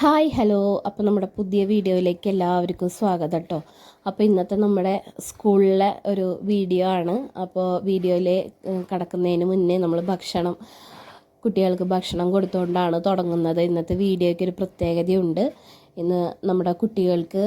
Hi hello അപ്പോൾ നമ്മുടെ പുതിയ വീഡിയോയിലേക്ക് എല്ലാവർക്കും സ്വാഗതം കേട്ടോ അപ്പോൾ ഇന്നത്തെ നമ്മുടെ സ്കൂളിലെ ഒരു വീഡിയോ ആണ് അപ്പോൾ വീഡിയോയിലെ കടക്കുന്നതിന് മുന്നേ നമ്മൾ ഭക്ഷണം കുട്ടികൾക്ക് ഭക്ഷണം കൊടുത്തുകൊണ്ടാണ് തുടങ്ങുന്നത് ഇന്നത്തെ വീഡിയോയ്ക്ക് ഒരു പ്രത്യേകതയുണ്ട് ഇന്ന് നമ്മുടെ കുട്ടികൾക്ക്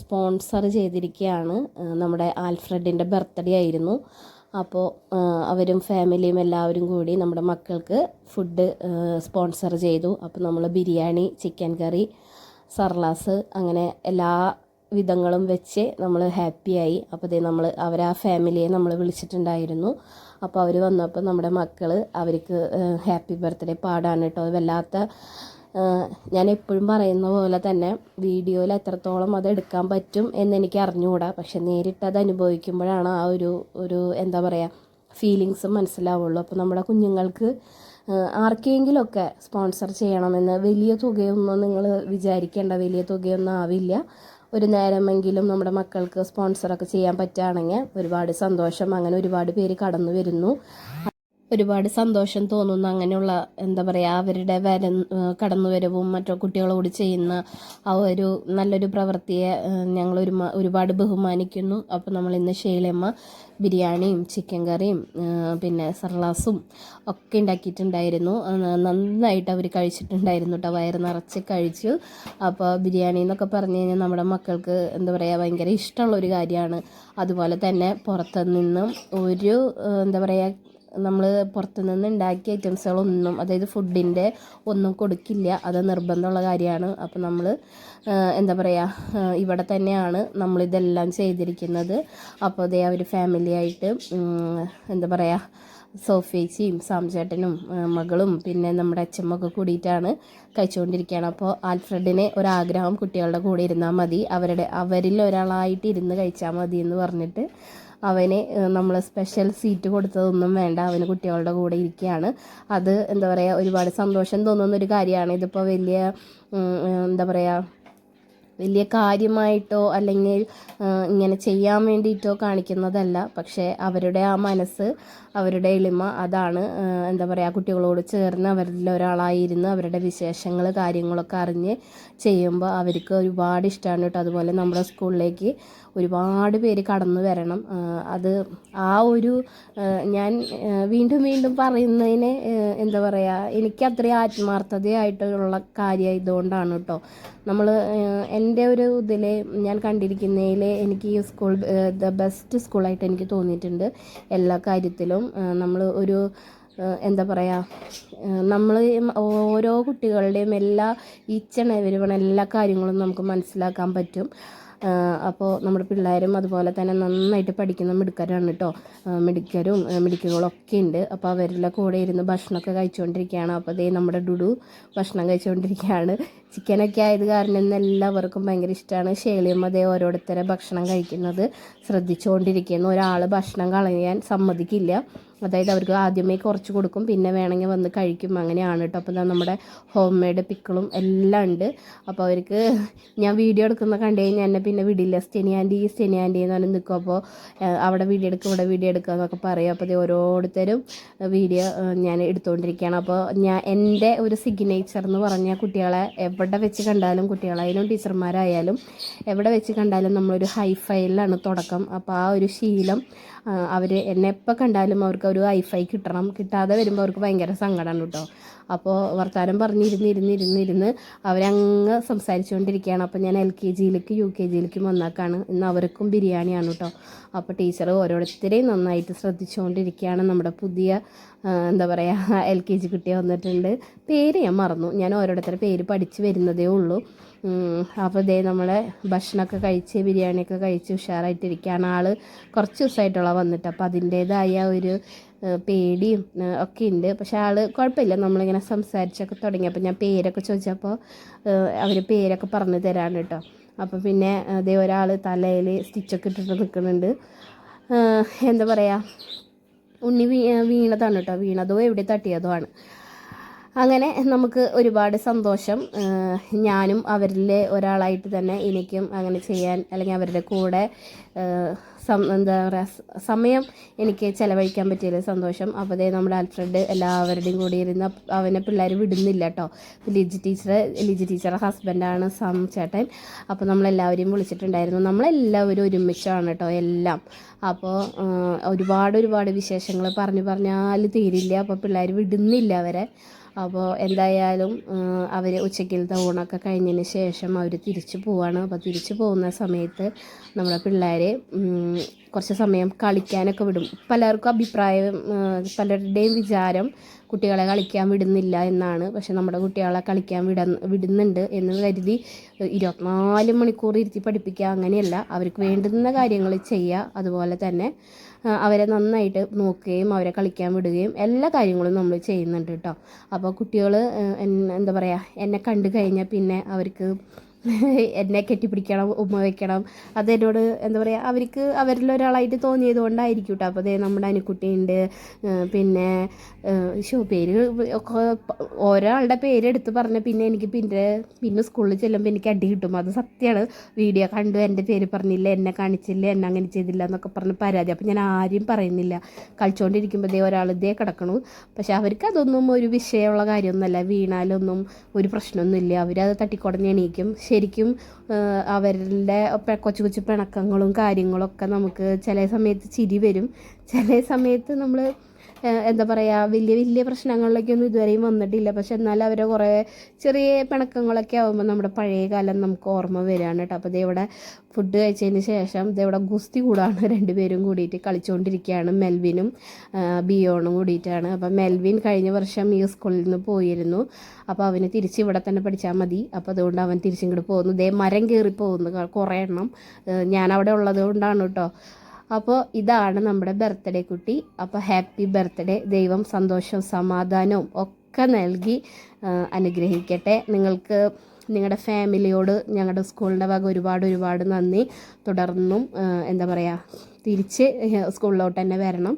സ്പോൺസർ ചെയ്തിരിക്കുകയാണ് നമ്മുടെ ആൽഫ്രഡിൻ്റെ ബർത്ത്ഡേ ആയിരുന്നു അപ്പോൾ അവരും ഫാമിലിയും എല്ലാവരും കൂടി നമ്മുടെ മക്കൾക്ക് ഫുഡ് സ്പോൺസർ ചെയ്തു അപ്പോൾ നമ്മൾ ബിരിയാണി ചിക്കൻ കറി സർലാസ് അങ്ങനെ എല്ലാ വിധങ്ങളും വെച്ച് നമ്മൾ ഹാപ്പിയായി അപ്പോൾ നമ്മൾ അവർ ആ ഫാമിലിയെ നമ്മൾ വിളിച്ചിട്ടുണ്ടായിരുന്നു അപ്പോൾ അവർ വന്നപ്പോൾ നമ്മുടെ മക്കൾ അവർക്ക് ഹാപ്പി ബർത്ത്ഡേ പാടാണ് കേട്ടോ വല്ലാത്ത ഞാൻ എപ്പോഴും പറയുന്ന പോലെ തന്നെ വീഡിയോയിൽ എത്രത്തോളം അത് എടുക്കാൻ പറ്റും എന്നെനിക്ക് അറിഞ്ഞുകൂടാ പക്ഷെ നേരിട്ട് അത് അനുഭവിക്കുമ്പോഴാണ് ആ ഒരു ഒരു എന്താ പറയുക ഫീലിങ്സും മനസ്സിലാവുള്ളൂ അപ്പോൾ നമ്മുടെ കുഞ്ഞുങ്ങൾക്ക് ആർക്കെങ്കിലുമൊക്കെ സ്പോൺസർ ചെയ്യണമെന്ന് വലിയ തുകയൊന്നും നിങ്ങൾ വിചാരിക്കേണ്ട വലിയ തുകയൊന്നും ആവില്ല ഒരു നേരമെങ്കിലും നമ്മുടെ മക്കൾക്ക് സ്പോൺസറൊക്കെ ചെയ്യാൻ പറ്റുകയാണെങ്കിൽ ഒരുപാട് സന്തോഷം അങ്ങനെ ഒരുപാട് പേര് കടന്നു വരുന്നു ഒരുപാട് സന്തോഷം തോന്നുന്ന അങ്ങനെയുള്ള എന്താ പറയുക അവരുടെ വര കടന്നുവരവും മറ്റോ കുട്ടികളോട് ചെയ്യുന്ന ആ ഒരു നല്ലൊരു പ്രവൃത്തിയെ ഞങ്ങൾ ഒരു ഒരുപാട് ബഹുമാനിക്കുന്നു അപ്പോൾ നമ്മൾ ഇന്ന് ഷെയിലമ്മ ബിരിയാണിയും ചിക്കൻ കറിയും പിന്നെ സർലാസും ഒക്കെ ഉണ്ടാക്കിയിട്ടുണ്ടായിരുന്നു നന്നായിട്ട് അവർ കഴിച്ചിട്ടുണ്ടായിരുന്നു കേട്ടോ വയറ് നിറച്ച് കഴിച്ചു അപ്പോൾ ബിരിയാണി എന്നൊക്കെ പറഞ്ഞു കഴിഞ്ഞാൽ നമ്മുടെ മക്കൾക്ക് എന്താ പറയുക ഭയങ്കര ഇഷ്ടമുള്ള ഒരു കാര്യമാണ് അതുപോലെ തന്നെ പുറത്തു നിന്നും ഒരു എന്താ പറയുക നമ്മൾ പുറത്തുനിന്ന് ഉണ്ടാക്കിയ ഐറ്റംസുകളൊന്നും അതായത് ഫുഡിൻ്റെ ഒന്നും കൊടുക്കില്ല അത് നിർബന്ധമുള്ള കാര്യമാണ് അപ്പോൾ നമ്മൾ എന്താ പറയുക ഇവിടെ തന്നെയാണ് നമ്മളിതെല്ലാം ചെയ്തിരിക്കുന്നത് അപ്പോൾ അതേ അവർ ഫാമിലിയായിട്ട് എന്താ പറയുക സോഫേച്ചിയും സാംചേട്ടനും മകളും പിന്നെ നമ്മുടെ അച്ഛമ്മൊക്കെ കൂടിയിട്ടാണ് കഴിച്ചുകൊണ്ടിരിക്കുകയാണ് അപ്പോൾ ആൽഫ്രഡിന് ഒരാഗ്രഹം കുട്ടികളുടെ കൂടെ ഇരുന്നാൽ മതി അവരുടെ അവരിൽ ഒരാളായിട്ട് ഇരുന്ന് കഴിച്ചാൽ മതി എന്ന് പറഞ്ഞിട്ട് അവന് നമ്മൾ സ്പെഷ്യൽ സീറ്റ് കൊടുത്തതൊന്നും വേണ്ട അവന് കുട്ടികളുടെ കൂടെ ഇരിക്കുകയാണ് അത് എന്താ പറയുക ഒരുപാട് സന്തോഷം തോന്നുന്ന ഒരു കാര്യമാണ് ഇതിപ്പോൾ വലിയ എന്താ പറയുക വലിയ കാര്യമായിട്ടോ അല്ലെങ്കിൽ ഇങ്ങനെ ചെയ്യാൻ വേണ്ടിയിട്ടോ കാണിക്കുന്നതല്ല പക്ഷേ അവരുടെ ആ മനസ്സ് അവരുടെ എളിമ അതാണ് എന്താ പറയുക കുട്ടികളോട് ചേർന്ന് അവരിൽ ഒരാളായിരുന്നു അവരുടെ വിശേഷങ്ങൾ കാര്യങ്ങളൊക്കെ അറിഞ്ഞ് ചെയ്യുമ്പോൾ അവർക്ക് ഒരുപാട് ഇഷ്ടമാണ് കേട്ടോ അതുപോലെ നമ്മുടെ സ്കൂളിലേക്ക് ഒരുപാട് പേര് കടന്നു വരണം അത് ആ ഒരു ഞാൻ വീണ്ടും വീണ്ടും പറയുന്നതിന് എന്താ പറയുക എനിക്ക് അത്രയും ആത്മാർത്ഥതയായിട്ടുള്ള ഇതുകൊണ്ടാണ് കേട്ടോ നമ്മൾ എന്നെ എൻ്റെ ഒരു ഇതിൽ ഞാൻ കണ്ടിരിക്കുന്നതിൽ എനിക്ക് ഈ സ്കൂൾ ദ ബെസ്റ്റ് സ്കൂളായിട്ട് എനിക്ക് തോന്നിയിട്ടുണ്ട് എല്ലാ കാര്യത്തിലും നമ്മൾ ഒരു എന്താ പറയുക നമ്മൾ ഓരോ കുട്ടികളുടെയും എല്ലാ ഈച്ചണ വരുവണ എല്ലാ കാര്യങ്ങളും നമുക്ക് മനസ്സിലാക്കാൻ പറ്റും അപ്പോൾ നമ്മുടെ പിള്ളേരും അതുപോലെ തന്നെ നന്നായിട്ട് പഠിക്കുന്ന മിടുക്കരാണ് കേട്ടോ മിടുക്കരും ഒക്കെ ഉണ്ട് അപ്പോൾ അവരുടെ കൂടെ ഇരുന്ന് ഭക്ഷണമൊക്കെ കഴിച്ചുകൊണ്ടിരിക്കുകയാണ് അപ്പോൾ അതേ നമ്മുടെ ഡുഡു ഭക്ഷണം കഴിച്ചുകൊണ്ടിരിക്കുകയാണ് ചിക്കനൊക്കെ ആയത് കാരണം ഇന്ന് എല്ലാവർക്കും ഭയങ്കര ഇഷ്ടമാണ് ഷേളിയും അതേ ഓരോരുത്തരെ ഭക്ഷണം കഴിക്കുന്നത് ശ്രദ്ധിച്ചുകൊണ്ടിരിക്കുന്നു ഒരാൾ ഭക്ഷണം കളയാൻ സമ്മതിക്കില്ല അതായത് അവർക്ക് ആദ്യമേ കുറച്ച് കൊടുക്കും പിന്നെ വേണമെങ്കിൽ വന്ന് കഴിക്കും അങ്ങനെയാണ് കേട്ടോ അപ്പോൾ നമ്മുടെ ഹോം മെയ്ഡ് പിക്കിളും എല്ലാം ഉണ്ട് അപ്പോൾ അവർക്ക് ഞാൻ വീഡിയോ എടുക്കുന്ന കണ്ടു കഴിഞ്ഞാൽ എന്നെ പിന്നെ വിടില്ല സ്റ്റെനി ആൻറ്റി സ്റ്റെനി ആൻറ്റി എന്ന് പറഞ്ഞ് നിൽക്കും അപ്പോൾ അവിടെ വീഡിയോ എടുക്കുക ഇവിടെ വീഡിയോ എടുക്കുക എന്നൊക്കെ പറയും അപ്പോൾ ഇത് ഓരോരുത്തരും വീഡിയോ ഞാൻ എടുത്തുകൊണ്ടിരിക്കുകയാണ് അപ്പോൾ ഞാൻ എൻ്റെ ഒരു സിഗ്നേച്ചർ എന്ന് പറഞ്ഞാൽ കുട്ടികളെ എവിടെ വെച്ച് കണ്ടാലും കുട്ടികളായാലും ടീച്ചർമാരായാലും എവിടെ വെച്ച് കണ്ടാലും നമ്മളൊരു ഹൈഫൈലാണ് തുടക്കം അപ്പോൾ ആ ഒരു ശീലം അവർ എന്നെ എപ്പോൾ കണ്ടാലും അവർക്ക് ഒരു ഹൈഫൈ കിട്ടണം കിട്ടാതെ വരുമ്പോൾ അവർക്ക് ഭയങ്കര സങ്കടമാണ് കേട്ടോ അപ്പോൾ വർത്തമാനം പറഞ്ഞിരുന്നിരുന്നിരുന്നിരുന്ന് അവരങ്ങ് സംസാരിച്ചുകൊണ്ടിരിക്കുകയാണ് അപ്പോൾ ഞാൻ എൽ കെ ജിയിലേക്ക് യു കെ ജിയിലേക്കും വന്നേക്കാണ് ഇന്ന് അവർക്കും ബിരിയാണിയാണ് കേട്ടോ അപ്പോൾ ടീച്ചർ ഓരോരുത്തരെയും നന്നായിട്ട് ശ്രദ്ധിച്ചുകൊണ്ടിരിക്കുകയാണ് നമ്മുടെ പുതിയ എന്താ പറയുക എൽ കെ ജി കുട്ടിയെ വന്നിട്ടുണ്ട് പേര് ഞാൻ മറന്നു ഞാൻ ഓരോരുത്തരുടെ പേര് പഠിച്ചു വരുന്നതേ ഉള്ളൂ അപ്പോൾ ദേ നമ്മളെ ഭക്ഷണമൊക്കെ കഴിച്ച് ബിരിയാണിയൊക്കെ കഴിച്ച് ഉഷാറായിട്ടിരിക്കുകയാണ് ആൾ കുറച്ച് ദിവസമായിട്ടുള്ള വന്നിട്ട് അപ്പോൾ അതിൻ്റേതായ ഒരു പേടിയും ഒക്കെ ഉണ്ട് പക്ഷെ ആൾ കുഴപ്പമില്ല നമ്മളിങ്ങനെ സംസാരിച്ചൊക്കെ തുടങ്ങി അപ്പോൾ ഞാൻ പേരൊക്കെ ചോദിച്ചപ്പോൾ അവർ പേരൊക്കെ പറഞ്ഞു തരാണ് കേട്ടോ അപ്പോൾ പിന്നെ അതേ ഒരാൾ തലയിൽ സ്റ്റിച്ചൊക്കെ ഇട്ടിട്ട് നിൽക്കുന്നുണ്ട് എന്താ പറയുക ഉണ്ണി വീ വീണതാണ് കേട്ടോ വീണതോ എവിടെ തട്ടിയതോ ആണ് അങ്ങനെ നമുക്ക് ഒരുപാട് സന്തോഷം ഞാനും അവരിലെ ഒരാളായിട്ട് തന്നെ എനിക്കും അങ്ങനെ ചെയ്യാൻ അല്ലെങ്കിൽ അവരുടെ കൂടെ എന്താ പറയുക സമയം എനിക്ക് ചിലവഴിക്കാൻ പറ്റിയതിൽ സന്തോഷം അപ്പോൾ നമ്മുടെ ആൽഫ്രഡ് എല്ലാവരുടെയും കൂടി ഇരുന്ന് അവനെ പിള്ളേർ വിടുന്നില്ല കേട്ടോ ലിജി ടീച്ചർ ലിജി ടീച്ചറുടെ ഹസ്ബൻഡാണ് സം ചേട്ടൻ അപ്പോൾ നമ്മളെല്ലാവരെയും വിളിച്ചിട്ടുണ്ടായിരുന്നു നമ്മളെല്ലാവരും ഒരുമിച്ചാണ് കേട്ടോ എല്ലാം അപ്പോൾ ഒരുപാട് ഒരുപാട് വിശേഷങ്ങൾ പറഞ്ഞു പറഞ്ഞാൽ തീരില്ല അപ്പോൾ പിള്ളേർ വിടുന്നില്ല അവരെ അപ്പോൾ എന്തായാലും അവർ ഉച്ചക്കിലത്തെ ഊണൊക്കെ കഴിഞ്ഞതിന് ശേഷം അവർ തിരിച്ചു പോവാണ് അപ്പോൾ തിരിച്ചു പോകുന്ന സമയത്ത് നമ്മുടെ പിള്ളേരെ കുറച്ച് സമയം കളിക്കാനൊക്കെ വിടും പലർക്കും അഭിപ്രായം പലരുടെയും വിചാരം കുട്ടികളെ കളിക്കാൻ വിടുന്നില്ല എന്നാണ് പക്ഷെ നമ്മുടെ കുട്ടികളെ കളിക്കാൻ വിട വിടുന്നുണ്ട് എന്ന് കരുതി ഇരുപത്തിനാല് മണിക്കൂർ ഇരുത്തി പഠിപ്പിക്കുക അങ്ങനെയല്ല അവർക്ക് വേണ്ടുന്ന കാര്യങ്ങൾ ചെയ്യുക അതുപോലെ തന്നെ അവരെ നന്നായിട്ട് നോക്കുകയും അവരെ കളിക്കാൻ വിടുകയും എല്ലാ കാര്യങ്ങളും നമ്മൾ ചെയ്യുന്നുണ്ട് കേട്ടോ അപ്പോൾ കുട്ടികൾ എന്താ പറയുക എന്നെ കണ്ടു കഴിഞ്ഞാൽ പിന്നെ അവർക്ക് എന്നെ കെട്ടിപ്പിടിക്കണം ഉമ്മ വെക്കണം അത് എന്നോട് എന്താ പറയുക അവർക്ക് അവരിലൊരാളായിട്ട് തോന്നിയത് കൊണ്ടായിരിക്കും കേട്ടോ അപ്പോൾ അതേ നമ്മുടെ അനുക്കുട്ടിയുണ്ട് പിന്നെ ഷോ പേര് ഒരാളുടെ പേരെടുത്ത് പറഞ്ഞ പിന്നെ എനിക്ക് പിന്നെ പിന്നെ സ്കൂളിൽ ചെല്ലുമ്പോൾ എനിക്ക് അടി കിട്ടും അത് സത്യമാണ് വീഡിയോ കണ്ടു എൻ്റെ പേര് പറഞ്ഞില്ല എന്നെ കാണിച്ചില്ല എന്നെ അങ്ങനെ ചെയ്തില്ല എന്നൊക്കെ പറഞ്ഞ് പരാതി അപ്പോൾ ഞാൻ ആരും പറയുന്നില്ല കളിച്ചുകൊണ്ടിരിക്കുമ്പോൾ ദേ ഒരാൾ ഇതേ കിടക്കണു പക്ഷെ അവർക്ക് അതൊന്നും ഒരു വിഷയമുള്ള കാര്യമൊന്നുമല്ല വീണാലൊന്നും ഒരു പ്രശ്നമൊന്നുമില്ല അവരത് തട്ടിക്കുടഞ്ഞ് എണീക്കും ശരിക്കും അവരുടെ കൊച്ചു കൊച്ചു പിണക്കങ്ങളും കാര്യങ്ങളും ഒക്കെ നമുക്ക് ചില സമയത്ത് ചിരി വരും ചില സമയത്ത് നമ്മൾ എന്താ പറയുക വലിയ വലിയ പ്രശ്നങ്ങളിലേക്കൊന്നും ഇതുവരെയും വന്നിട്ടില്ല പക്ഷെ എന്നാലും അവരെ കുറേ ചെറിയ പിണക്കങ്ങളൊക്കെ ആകുമ്പോൾ നമ്മുടെ പഴയ കാലം നമുക്ക് ഓർമ്മ വരികയാണ് കേട്ടോ അപ്പോൾ ഇതേവിടെ ഫുഡ് കഴിച്ചതിന് ശേഷം ഇതേവിടെ ഗുസ്തി കൂടാണ് രണ്ടുപേരും കൂടിയിട്ട് കളിച്ചുകൊണ്ടിരിക്കുകയാണ് മെൽവിനും ബിയോണും കൂടിയിട്ടാണ് അപ്പോൾ മെൽവിൻ കഴിഞ്ഞ വർഷം ഈ സ്കൂളിൽ നിന്ന് പോയിരുന്നു അപ്പോൾ അവന് തിരിച്ച് ഇവിടെ തന്നെ പഠിച്ചാൽ മതി അപ്പോൾ അതുകൊണ്ട് അവൻ തിരിച്ചിങ്ങോട്ട് പോകുന്നു ഇതേ മരം കയറി പോകുന്നു കുറേ എണ്ണം ഞാൻ അവിടെ ഉള്ളത് കൊണ്ടാണ് കേട്ടോ അപ്പോൾ ഇതാണ് നമ്മുടെ ബർത്ത്ഡേ കുട്ടി അപ്പോൾ ഹാപ്പി ബർത്ത്ഡേ ദൈവം സന്തോഷവും സമാധാനവും ഒക്കെ നൽകി അനുഗ്രഹിക്കട്ടെ നിങ്ങൾക്ക് നിങ്ങളുടെ ഫാമിലിയോട് ഞങ്ങളുടെ സ്കൂളിൻ്റെ ഭാഗം ഒരുപാട് ഒരുപാട് നന്ദി തുടർന്നും എന്താ പറയുക തിരിച്ച് സ്കൂളിലോട്ട് തന്നെ വരണം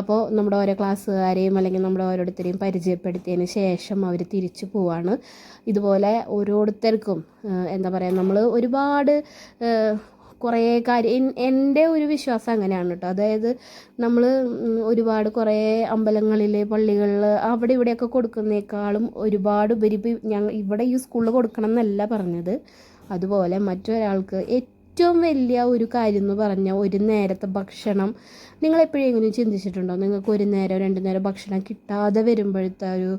അപ്പോൾ നമ്മുടെ ഓരോ ക്ലാസ്സുകാരെയും അല്ലെങ്കിൽ നമ്മുടെ ഓരോരുത്തരെയും പരിചയപ്പെടുത്തിയതിന് ശേഷം അവർ തിരിച്ചു പോവാണ് ഇതുപോലെ ഓരോരുത്തർക്കും എന്താ പറയുക നമ്മൾ ഒരുപാട് കുറേ കാര്യം എൻ്റെ ഒരു വിശ്വാസം അങ്ങനെയാണ് കേട്ടോ അതായത് നമ്മൾ ഒരുപാട് കുറേ അമ്പലങ്ങളിൽ പള്ളികളിൽ അവിടെ ഇവിടെയൊക്കെ കൊടുക്കുന്നേക്കാളും ഒരുപാട് ഉപരി ഞങ്ങൾ ഇവിടെ ഈ സ്കൂളിൽ കൊടുക്കണം എന്നല്ല പറഞ്ഞത് അതുപോലെ മറ്റൊരാൾക്ക് ഏറ്റവും വലിയ ഒരു കാര്യം എന്ന് പറഞ്ഞാൽ ഒരു നേരത്തെ ഭക്ഷണം നിങ്ങൾ എങ്ങനെയും ചിന്തിച്ചിട്ടുണ്ടോ നിങ്ങൾക്ക് ഒരു നേരം രണ്ട് നേരം ഭക്ഷണം കിട്ടാതെ വരുമ്പോഴത്തെ ഒരു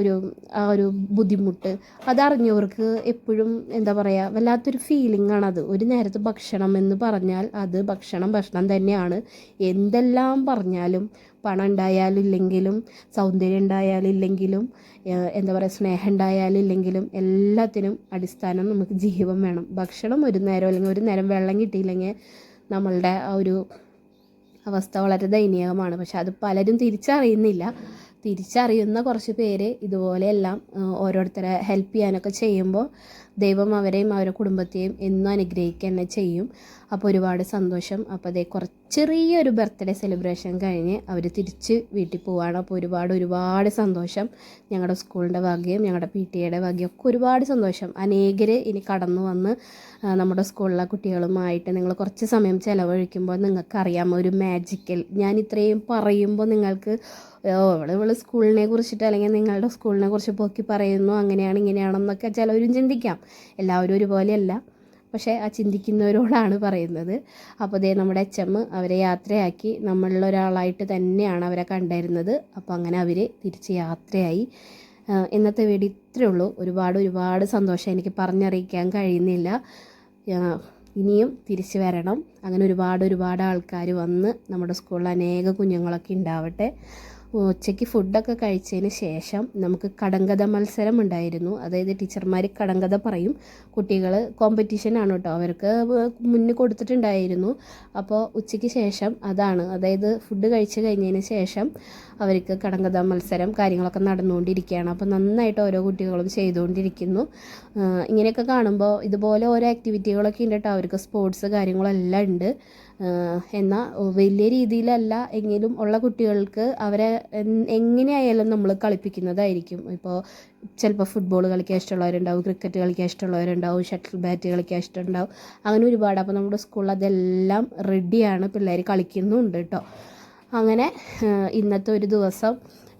ഒരു ആ ഒരു ബുദ്ധിമുട്ട് അതറിഞ്ഞവർക്ക് എപ്പോഴും എന്താ പറയുക വല്ലാത്തൊരു ഫീലിംഗ് ആണത് ഒരു നേരത്തെ ഭക്ഷണം എന്ന് പറഞ്ഞാൽ അത് ഭക്ഷണം ഭക്ഷണം തന്നെയാണ് എന്തെല്ലാം പറഞ്ഞാലും പണം ഉണ്ടായാലില്ലെങ്കിലും ഇല്ലെങ്കിലും സൗന്ദര്യം ഉണ്ടായാലില്ലെങ്കിലും ഇല്ലെങ്കിലും എന്താ പറയുക സ്നേഹം ഉണ്ടായാലില്ലെങ്കിലും ഇല്ലെങ്കിലും എല്ലാത്തിനും അടിസ്ഥാനം നമുക്ക് ജീവൻ വേണം ഭക്ഷണം ഒരു നേരം അല്ലെങ്കിൽ ഒരു നേരം വെള്ളം കിട്ടിയില്ലെങ്കിൽ നമ്മളുടെ ആ ഒരു അവസ്ഥ വളരെ ദയനീയമാണ് പക്ഷെ അത് പലരും തിരിച്ചറിയുന്നില്ല തിരിച്ചറിയുന്ന കുറച്ച് പേര് ഇതുപോലെയെല്ലാം ഓരോരുത്തരെ ഹെൽപ്പ് ചെയ്യാനൊക്കെ ചെയ്യുമ്പോൾ ദൈവം അവരെയും അവരുടെ കുടുംബത്തെയും എന്നും അനുഗ്രഹിക്കുക തന്നെ ചെയ്യും അപ്പോൾ ഒരുപാട് സന്തോഷം അപ്പോൾ അതേ കുറച്ച് ചെറിയൊരു ബർത്ത്ഡേ സെലിബ്രേഷൻ കഴിഞ്ഞ് അവർ തിരിച്ച് വീട്ടിൽ പോവുകയാണ് അപ്പോൾ ഒരുപാട് ഒരുപാട് സന്തോഷം ഞങ്ങളുടെ സ്കൂളിൻ്റെ ഭാഗ്യം ഞങ്ങളുടെ പി ടി എയുടെ ഭാഗ്യം ഒക്കെ ഒരുപാട് സന്തോഷം അനേകർ ഇനി കടന്നു വന്ന് നമ്മുടെ സ്കൂളിലെ കുട്ടികളുമായിട്ട് നിങ്ങൾ കുറച്ച് സമയം ചിലവഴിക്കുമ്പോൾ നിങ്ങൾക്കറിയാം ഒരു മാജിക്കൽ ഞാൻ ഇത്രയും പറയുമ്പോൾ നിങ്ങൾക്ക് ഇവിടെ ഇവിടെ സ്കൂളിനെ കുറിച്ചിട്ട് അല്ലെങ്കിൽ നിങ്ങളുടെ സ്കൂളിനെ കുറിച്ച് പോക്കി പറയുന്നു അങ്ങനെയാണ് ഇങ്ങനെയാണെന്നൊക്കെ ചിലവരും ചിന്തിക്കാം എല്ലാവരും ഒരുപോലെയല്ല പക്ഷേ ആ ചിന്തിക്കുന്നവരോടാണ് പറയുന്നത് അപ്പോൾ ദേ നമ്മുടെ അച്ചമ്മ അവരെ യാത്രയാക്കി നമ്മളിലൊരാളായിട്ട് തന്നെയാണ് അവരെ കണ്ടിരുന്നത് അപ്പോൾ അങ്ങനെ അവർ തിരിച്ച് യാത്രയായി ഇന്നത്തെ വീട് ഇത്രയേ ഉള്ളൂ ഒരുപാട് ഒരുപാട് സന്തോഷം എനിക്ക് പറഞ്ഞറിയിക്കാൻ കഴിയുന്നില്ല ഇനിയും തിരിച്ചു വരണം അങ്ങനെ ഒരുപാട് ഒരുപാട് ആൾക്കാർ വന്ന് നമ്മുടെ സ്കൂളിൽ അനേക കുഞ്ഞുങ്ങളൊക്കെ ഉണ്ടാവട്ടെ ഉച്ചയ്ക്ക് ഫുഡൊക്കെ കഴിച്ചതിന് ശേഷം നമുക്ക് കടങ്കഥ മത്സരം ഉണ്ടായിരുന്നു അതായത് ടീച്ചർമാർ കടങ്കഥ പറയും കുട്ടികൾ ആണ് കേട്ടോ അവർക്ക് മുന്നിൽ കൊടുത്തിട്ടുണ്ടായിരുന്നു അപ്പോൾ ഉച്ചയ്ക്ക് ശേഷം അതാണ് അതായത് ഫുഡ് കഴിച്ച് കഴിഞ്ഞതിന് ശേഷം അവർക്ക് കടങ്കഥ മത്സരം കാര്യങ്ങളൊക്കെ നടന്നുകൊണ്ടിരിക്കുകയാണ് അപ്പോൾ നന്നായിട്ട് ഓരോ കുട്ടികളും ചെയ്തുകൊണ്ടിരിക്കുന്നു ഇങ്ങനെയൊക്കെ കാണുമ്പോൾ ഇതുപോലെ ഓരോ ആക്ടിവിറ്റികളൊക്കെ ഉണ്ട് കേട്ടോ അവർക്ക് സ്പോർട്സ് കാര്യങ്ങളെല്ലാം ഉണ്ട് എന്നാൽ വലിയ രീതിയിലല്ല എങ്കിലും ഉള്ള കുട്ടികൾക്ക് അവരെ എങ്ങനെയായാലും നമ്മൾ കളിപ്പിക്കുന്നതായിരിക്കും ഇപ്പോൾ ചിലപ്പോൾ ഫുട്ബോൾ കളിക്കാൻ ഇഷ്ടമുള്ളവരുണ്ടാവും ക്രിക്കറ്റ് കളിക്കാൻ ഇഷ്ടമുള്ളവരുണ്ടാവും ഷട്ടിൽ ബാറ്റ് കളിക്കാൻ ഇഷ്ടമുണ്ടാവും അങ്ങനെ ഒരുപാട് അപ്പോൾ നമ്മുടെ സ്കൂളിൽ അതെല്ലാം റെഡിയാണ് പിള്ളേർ കളിക്കുന്നുണ്ട് കേട്ടോ അങ്ങനെ ഇന്നത്തെ ഒരു ദിവസം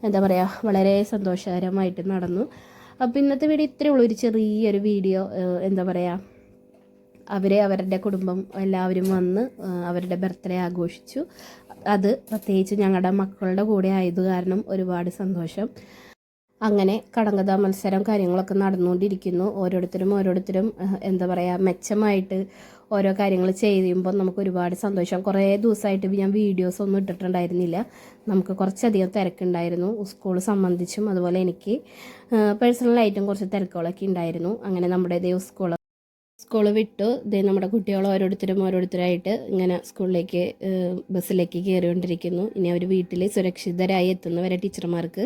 എന്താ പറയുക വളരെ സന്തോഷകരമായിട്ട് നടന്നു അപ്പോൾ ഇന്നത്തെ വീഡിയോ ഇത്രയേ ഉള്ളൂ ഒരു ചെറിയൊരു വീഡിയോ എന്താ പറയുക അവരെ അവരുടെ കുടുംബം എല്ലാവരും വന്ന് അവരുടെ ബർത്ത്ഡേ ആഘോഷിച്ചു അത് പ്രത്യേകിച്ച് ഞങ്ങളുടെ മക്കളുടെ കൂടെ ആയത് കാരണം ഒരുപാട് സന്തോഷം അങ്ങനെ കടങ്കഥ മത്സരം കാര്യങ്ങളൊക്കെ നടന്നുകൊണ്ടിരിക്കുന്നു ഓരോരുത്തരും ഓരോരുത്തരും എന്താ പറയുക മെച്ചമായിട്ട് ഓരോ കാര്യങ്ങൾ ചെയ്യുമ്പോൾ നമുക്ക് ഒരുപാട് സന്തോഷം കുറേ ദിവസമായിട്ട് ഞാൻ വീഡിയോസ് ഒന്നും ഇട്ടിട്ടുണ്ടായിരുന്നില്ല നമുക്ക് കുറച്ചധികം തിരക്കുണ്ടായിരുന്നു സ്കൂൾ സംബന്ധിച്ചും അതുപോലെ എനിക്ക് പേഴ്സണലായിട്ടും കുറച്ച് തിരക്കുകളൊക്കെ ഉണ്ടായിരുന്നു അങ്ങനെ നമ്മുടെ ദേവ് സ്കൂൾ സ്കൂൾ വിട്ടു ഇതേ നമ്മുടെ കുട്ടികൾ ഓരോരുത്തരും ഓരോരുത്തരായിട്ട് ഇങ്ങനെ സ്കൂളിലേക്ക് ബസ്സിലേക്ക് കയറിക്കൊണ്ടിരിക്കുന്നു ഇനി അവർ വീട്ടിൽ സുരക്ഷിതരായി എത്തുന്നവരെ ടീച്ചർമാർക്ക്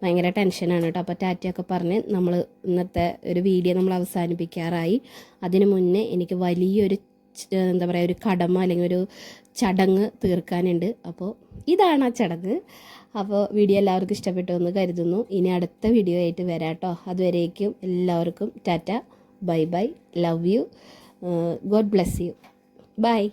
ഭയങ്കര ടെൻഷനാണ് കേട്ടോ അപ്പോൾ ടാറ്റയൊക്കെ പറഞ്ഞ് നമ്മൾ ഇന്നത്തെ ഒരു വീഡിയോ നമ്മൾ അവസാനിപ്പിക്കാറായി അതിനു മുന്നേ എനിക്ക് വലിയൊരു എന്താ പറയുക ഒരു കടമ അല്ലെങ്കിൽ ഒരു ചടങ്ങ് തീർക്കാനുണ്ട് അപ്പോൾ ഇതാണ് ആ ചടങ്ങ് അപ്പോൾ വീഡിയോ എല്ലാവർക്കും ഇഷ്ടപ്പെട്ടു എന്ന് കരുതുന്നു ഇനി അടുത്ത വീഡിയോ ആയിട്ട് വരാം കേട്ടോ അതുവരേക്കും എല്ലാവർക്കും Tata Bye bye. Love you. God bless you. Bye.